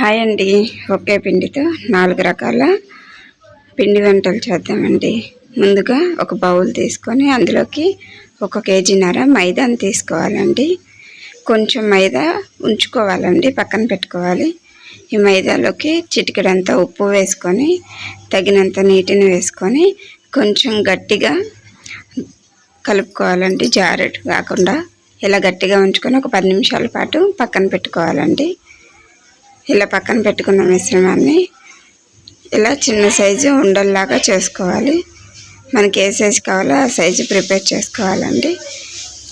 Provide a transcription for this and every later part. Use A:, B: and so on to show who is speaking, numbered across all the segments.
A: Hi అండి. ఒకే పిండితో నాలుగు రకాల పిండి వంటలు చేద్దామండి. ముందుగా ఒక బౌల్ తీసుకొని అందులోకి ఒక కేజీన్నర మైదాని తీసుకోవాలండి. కొంచెం మైదా ఉంచుకోవాలండి పక్కన పెట్టుకోవాలి. ఈ మైదాలోకి చిటికెడంత ఉప్పు వేసుకొని తగినంత నీటిని వేసుకొని కొంచెం గట్టిగా కలుపుకోవాలండి. జారెట్ కాకుండా ఇలా గట్టిగా ఉంచుకొని ఒక పది నిమిషాల పాటు పక్కన పెట్టుకోవాలండి. ఇలా పక్కన పెట్టుకున్న మిశ్రమాన్ని. ఇలా చిన్న సైజు ఉండల్లాగా చేసుకోవాలి. మనకి ఏ సైజు కావాలో ఆ సైజు ప్రిపేర్ చేసుకోవాలండి.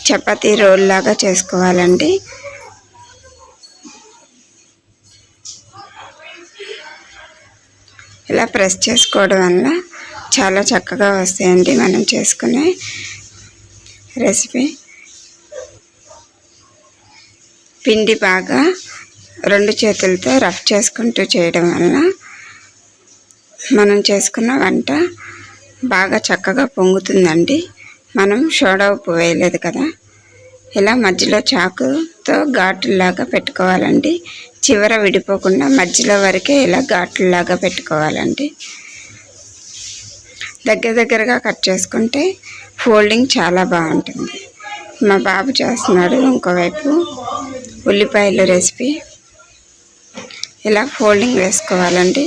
A: చపాతీ రోల్ లాగా చేసుకోవాలండి. ఇలా ప్రెస్ చేసుకోవడం వల్ల చాలా చక్కగా వస్తాయండి మనం చేసుకునే రెసిపీ. పిండి బాగా రెండు చేతులతో రఫ్ చేసుకుంటూ చేయడం వల్ల మనం చేసుకున్న వంట బాగా చక్కగా పొంగుతుందండి. మనం సోడా ఉప్పు వేయలేదు కదా. ఇలా మధ్యలో చాకుతో ఘాటులాగా పెట్టుకోవాలండి. చివర విడిపోకుండా మధ్యలో వరకే ఇలా ఘాట్లులాగా పెట్టుకోవాలండి. దగ్గర దగ్గరగా కట్ చేసుకుంటే ఫోల్డింగ్ చాలా బాగుంటుంది. మా బాబు చేస్తున్నాడు ఇంకోవైపు ఉల్లిపాయల రెసిపీ. ఇలా ఫోల్డింగ్ వేసుకోవాలండి.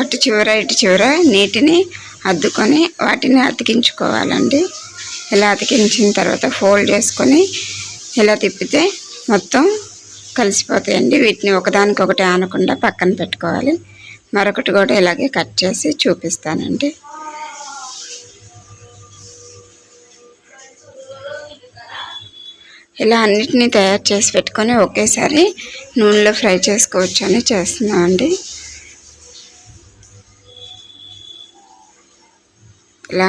A: అటు చివర ఇటు చివర నీటిని అద్దుకొని వాటిని అతికించుకోవాలండి. ఇలా అతికించిన తర్వాత ఫోల్డ్ చేసుకొని ఇలా తిప్పితే మొత్తం కలిసిపోతాయండి. వీటిని ఒకదానికొకటి ఆనకుండా పక్కన పెట్టుకోవాలి. మరొకటి కూడా ఇలాగే కట్ చేసి చూపిస్తానండి. ఇలా అన్నిటినీ తయారు చేసి పెట్టుకొని ఒకేసారి నూనెలో ఫ్రై చేసుకోవచ్చు అని చేస్తున్నామండి ఇలా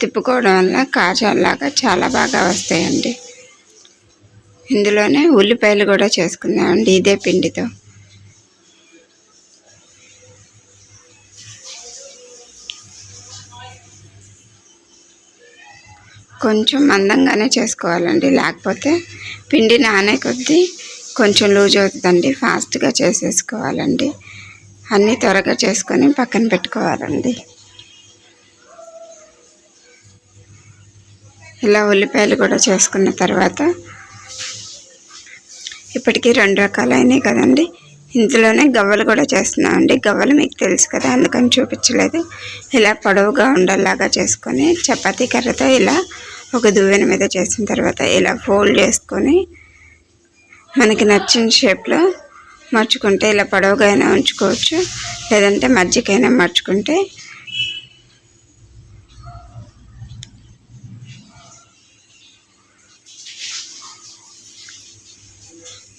A: తిప్పుకోవడం వల్ల కాజాలాగా చాలా బాగా వస్తాయండి. ఇందులోనే ఉల్లిపాయలు కూడా చేసుకుందామండి ఇదే పిండితో. కొంచెం మందంగానే చేసుకోవాలండి. లేకపోతే పిండి నానే కొద్దీ కొంచెం లూజ్ అవుతుందండి. ఫాస్ట్గా చేసేసుకోవాలండి. అన్నీ త్వరగా చేసుకొని పక్కన పెట్టుకోవాలండి. ఇలా ఉల్లిపాయలు కూడా చేసుకున్న తర్వాత ఇప్పటికీ రెండు రకాలైనాయి కదండి. ఇందులోనే గవ్వలు కూడా చేస్తున్నామండి. గవ్వలు మీకు తెలుసు కదా అందుకని చూపించలేదు. ఇలా పొడవుగా ఉండేలాగా చేసుకొని చపాతీ కర్రతో ఇలా ఒక దువ్వెన మీద చేసిన తర్వాత ఇలా ఫోల్డ్ చేసుకొని మనకి నచ్చిన షేప్లో మర్చుకుంటే ఇలా పొడవుగా అయినా ఉంచుకోవచ్చు. లేదంటే మజ్జిగైనా మర్చుకుంటే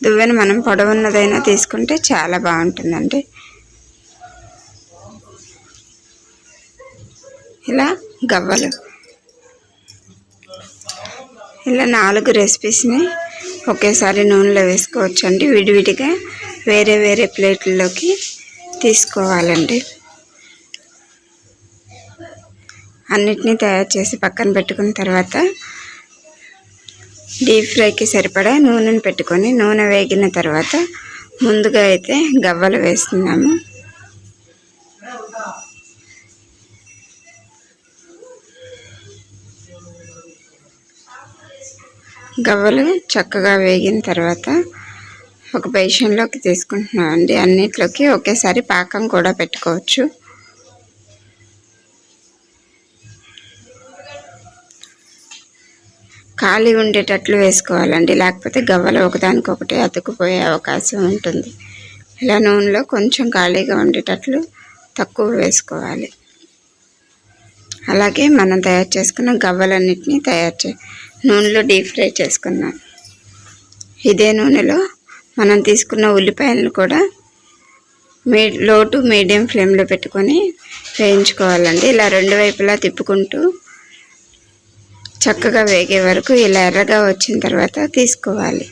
A: దువ్వెన మనం పొడవున్నదైనా తీసుకుంటే చాలా బాగుంటుందండి. ఇలా గవ్వలు. ఇలా నాలుగు రెసిపీస్ని ఒకేసారి నూనెలో వేసుకోవచ్చండి. విడివిడిగా వేరే వేరే ప్లేట్లలోకి తీసుకోవాలండి. అన్నిటినీ తయారు చేసి పక్కన పెట్టుకున్న తర్వాత డీప్ ఫ్రైకి సరిపడా నూనెను పెట్టుకొని నూనె వేగిన తర్వాత ముందుగా అయితే గవ్వలు వేస్తున్నాము. గవ్వలు చక్కగా వేగిన తర్వాత ఒక బేషన్లోకి తీసుకుంటున్నామండి. అన్నిట్లోకి ఒకేసారి పాకం కూడా పెట్టుకోవచ్చు. ఖాళీ ఉండేటట్లు వేసుకోవాలండి. లేకపోతే గవ్వలు ఒకదానికొకటి అతుకుపోయే అవకాశం ఉంటుంది. ఇలా నూనెలో కొంచెం ఖాళీగా ఉండేటట్లు తక్కువ వేసుకోవాలి. అలాగే మనం తయారు చేసుకున్న గవ్వలన్నిటినీ తయారు చే నూనెలో డీప్ ఫ్రై చేసుకుందాం. ఇదే నూనెలో మనం తీసుకున్న ఉల్లిపాయలను కూడా మీ లో టు మీడియం ఫ్లేమ్లో పెట్టుకొని వేయించుకోవాలండి. ఇలా రెండు వైపులా తిప్పుకుంటూ చక్కగా వేగే వరకు ఇలా ఎర్రగా వచ్చిన తర్వాత తీసుకోవాలి.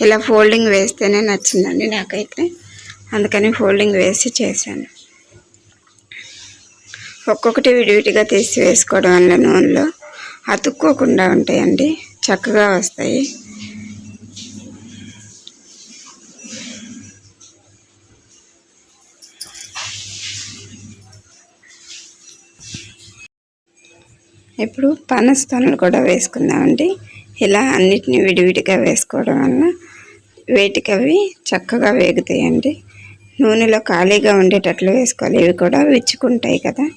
A: ఇలా ఫోల్డింగ్ వేస్తేనే నచ్చిందండి నాకైతే. అందుకని ఫోల్డింగ్ వేసి చేశాను. ఒక్కొక్కటి విడివిడిగా తీసి వేసుకోవడం వల్ల నూనెలో అతుక్కోకుండా ఉంటాయండి. చక్కగా వస్తాయి. ఇప్పుడు పనస్తోనలు కూడా వేసుకుందామండి. ఇలా అన్నిటిని విడివిడిగా వేసుకోవడం వల్ల వేటికి అవి చక్కగా వేగుతాయండి. నూనెలో ఖాళీగా ఉండేటట్లు వేసుకోవాలి. ఇవి కూడా విచ్చుకుంటాయి కదా.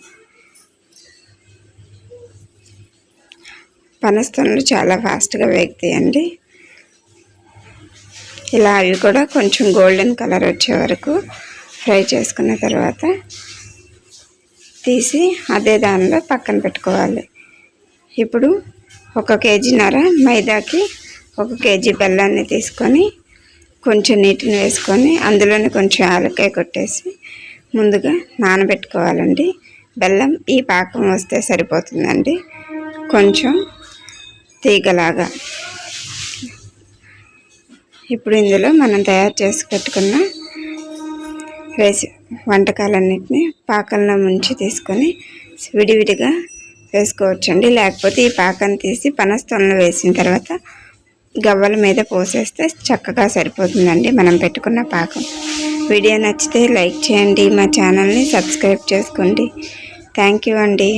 A: పనస్తోనలు చాలా ఫాస్ట్గా వేగుతాయండి. ఇలా అవి కూడా కొంచెం గోల్డెన్ కలర్ వచ్చే వరకు ఫ్రై చేసుకున్న తర్వాత తీసి అదే దానిలో పక్కన పెట్టుకోవాలి. ఇప్పుడు ఒక కేజీన్నర మైదాకి ఒక కేజీ బెల్లాన్ని తీసుకొని కొంచెం నీటిని వేసుకొని అందులోనే కొంచెం యాలక్కాయ కొట్టేసి ముందుగా నానబెట్టుకోవాలండి. బెల్లం ఈ పాకం వస్తే సరిపోతుందండి. కొంచెం తీగలాగా. ఇప్పుడు ఇందులో మనం తయారు చేసి పెట్టుకున్న వేసి వంటకాలన్నింటినీ పాకంలో ముంచి తీసుకొని విడివిడిగా వేసుకోవచ్చండి. లేకపోతే ఈ పాకాన్ని తీసి పనస్తోనలో వేసిన తర్వాత గవ్వల మీద పోసేస్తే చక్కగా సరిపోతుందండి మనం పెట్టుకున్న పాకం. వీడియో నచ్చితే లైక్ చేయండి మా ఛానల్ని సబ్స్క్రైబ్ చేసుకోండి. థ్యాంక్ యూ అండి.